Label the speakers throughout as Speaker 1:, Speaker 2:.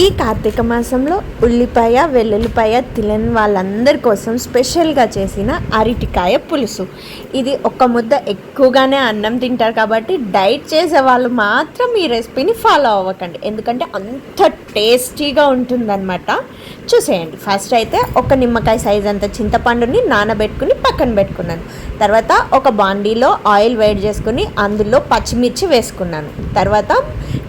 Speaker 1: ఈ కార్తీక మాసంలో ఉల్లిపాయ వెల్లుల్లిపాయ తినని వాళ్ళందరి కోసం స్పెషల్గా చేసిన అరటికాయ పులుసు. ఇది ఒక ముద్ద ఎక్కువగానే అన్నం తింటారు కాబట్టి డైట్ చేసే వాళ్ళు మాత్రం ఈ రెసిపీని ఫాలో అవ్వకండి. ఎందుకంటే అంత టేస్టీగా ఉంటుందన్నమాట. చూసేయండి. ఫస్ట్ అయితే ఒక నిమ్మకాయ సైజ్ అంత చింతపండుని నానబెట్టుకుని పక్కన పెట్టుకున్నాను. తర్వాత ఒక బాండీలో ఆయిల్ వేడి చేసుకుని అందులో పచ్చిమిర్చి వేసుకున్నాను. తర్వాత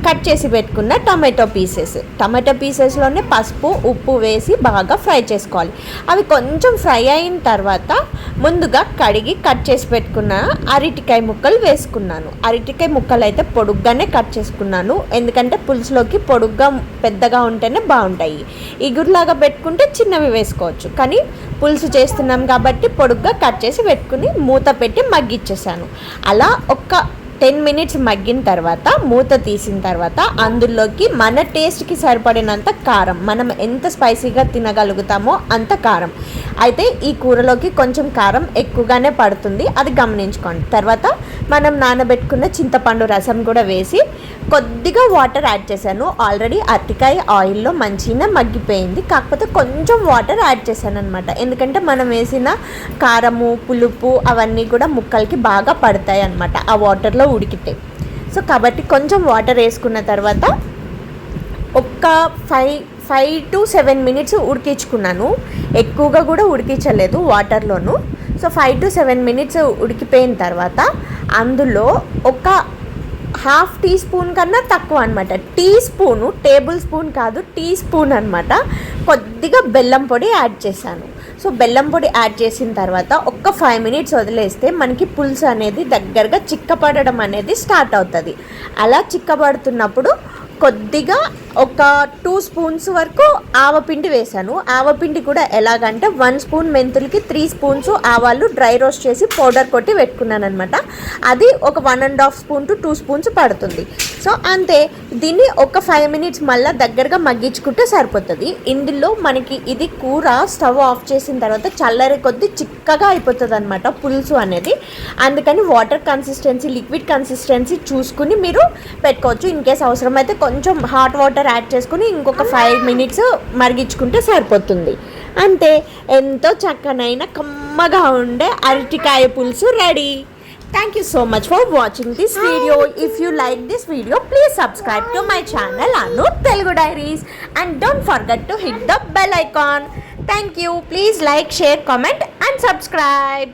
Speaker 1: కట్ చేసి పెట్టుకున్న టమాటో పీసెస్. టమాటో పీసెస్లోనే పసుపు ఉప్పు వేసి బాగా ఫ్రై చేసుకోవాలి. అవి కొంచెం ఫ్రై అయిన తర్వాత ముందుగా కడిగి కట్ చేసి పెట్టుకున్న అరటికాయ ముక్కలు వేసుకున్నాను. అరటికాయ ముక్కలు అయితే పొడుగ్గానే కట్ చేసుకున్నాను. ఎందుకంటే పులుసులోకి పొడుగ్గా పెద్దగా ఉంటేనే బాగుంటాయి. ఇగురులాగా పెట్టుకుంటే చిన్నవి వేసుకోవచ్చు. కానీ పులుసు చేస్తున్నాం కాబట్టి పొడుగ్గా కట్ చేసి పెట్టుకుని మూత పెట్టి మగ్గిచ్చేసాను. అలా ఒక్క టెన్ మినిట్స్ మగ్గిన తర్వాత మూత తీసిన తర్వాత అందులోకి మన టేస్ట్కి సరిపడినంత కారం మనం ఎంత స్పైసీగా తినగలుగుతామో అంత కారం. అయితే ఈ కూరలోకి కొంచెం కారం ఎక్కువగానే పడుతుంది అది గమనించుకోండి. తర్వాత మనం నానబెట్టుకున్న చింతపండు రసం కూడా వేసి కొద్దిగా వాటర్ యాడ్ చేశాను. ఆల్రెడీ అరటికాయ ఆయిల్లో మంచిగా మగ్గిపోయింది. కాకపోతే కొంచెం వాటర్ యాడ్ చేశాను అనమాట ఎందుకంటే మనం వేసిన కారము పులుపు అవన్నీ కూడా ముక్కలకి బాగా పడతాయి అనమాట ఆ వాటర్లో ఉడికితే. సో కాబట్టి కొంచెం వాటర్ వేసుకున్న తర్వాత ఒక్క five five to seven minutes ఉడికించుకున్నాను. ఎక్కువగా కూడా ఉడికించలేదు వాటర్లోను. So five to seven minutes ఉడికిపోయిన తర్వాత అందులో ఒక హాఫ్ టీ స్పూన్ కన్నా తక్కువ అనమాట టీ స్పూను టేబుల్ స్పూన్ కాదు టీ స్పూన్ అనమాట కొద్దిగా బెల్లం పొడి యాడ్ చేశాను. సో బెల్లం పొడి యాడ్ చేసిన తర్వాత ఒక్క ఫైవ్ మినిట్స్ వదిలేస్తే మనకి పులుసు అనేది దగ్గరగా చిక్కపడడం అనేది స్టార్ట్ అవుతుంది. అలా చిక్కబడుతున్నప్పుడు కొద్దిగా ఒక టూ స్పూన్స్ వరకు ఆవపిండి వేశాను. ఆవపిండి కూడా ఎలాగంటే వన్ స్పూన్ మెంతులకి త్రీ స్పూన్స్ ఆవాలు డ్రై రోస్ట్ చేసి పౌడర్ కొట్టి పెట్టుకున్నాను అనమాట అది ఒక one and half spoon to two spoons పడుతుంది. సో అంతే దీన్ని ఒక ఫైవ్ మినిట్స్ మళ్ళీ దగ్గరగా మగ్గించుకుంటే సరిపోతుంది. ఇందులో మనకి ఇది కూర స్టవ్ ఆఫ్ చేసిన తర్వాత చల్లరి కొద్ది చిక్కగా అయిపోతుంది అనమాట పులుసు అనేది. అందుకని వాటర్ కన్సిస్టెన్సీ లిక్విడ్ కన్సిస్టెన్సీ చూసుకుని మీరు పెట్టుకోవచ్చు. ఇన్ కేస్ అవసరమైతే కొంచెం హాట్ వాటర్ యాడ్ చేసుకుని ఇంకొక ఫైవ్ మినిట్స్ మరిగించుకుంటే సరిపోతుంది. అంతే ఎంతో చక్కనైన కమ్మగా ఉండే అరటికాయ పులుసు ready. Thank you so much for watching this video if you like this video please subscribe to my channel Anu Telugu diaries and don't forget to hit the bell icon thank you please like share comment and subscribe